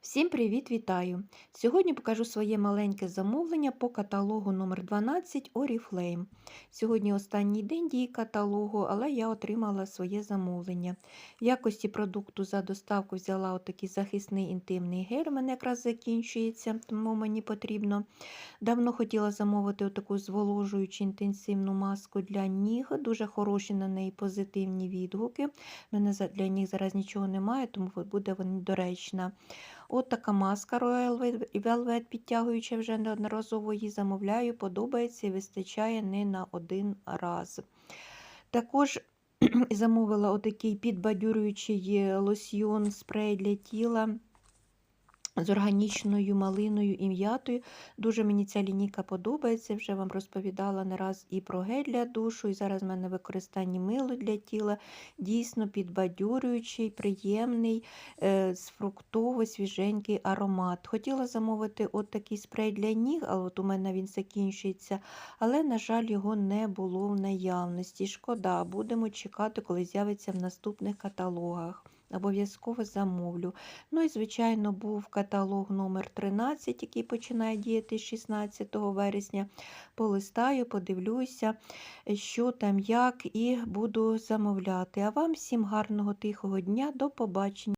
Всім привіт, вітаю! Сьогодні покажу своє маленьке замовлення по каталогу номер 12 Oriflame. Сьогодні останній день дії каталогу, але я отримала своє замовлення. В якості продукту за доставку взяла отакий захисний інтимний гель, у мене якраз закінчується, тому мені потрібно. Давно хотіла замовити отаку зволожуючу інтенсивну маску для ніг. Дуже хороші на неї позитивні відгуки. У мене для них зараз нічого немає, тому буде вона доречна. От така маска Royal Velvet підтягуюча вже неодноразово її замовляю, подобається і вистачає не на один раз. Також замовила отакий підбадюрюючий лосьйон спрей для тіла з органічною малиною і м'ятою. Дуже мені ця лінійка подобається. Вже вам розповідала не раз і про гель для душу, і зараз в мене використання мило для тіла. Дійсно підбадьорюючий, приємний, е, з фруктово-свіженький аромат. Хотіла замовити от такий спрей для ніг, але от у мене він закінчується, але, на жаль, його не було в наявності. Шкода, будемо чекати, коли з'явиться в наступних каталогах. Обов'язково замовлю. Ну і, звичайно, був каталог номер 13 який починає діяти 16 вересня. Полистаю, подивлюся, що там, як, і буду замовляти. А вам всім гарного тихого дня, до побачення.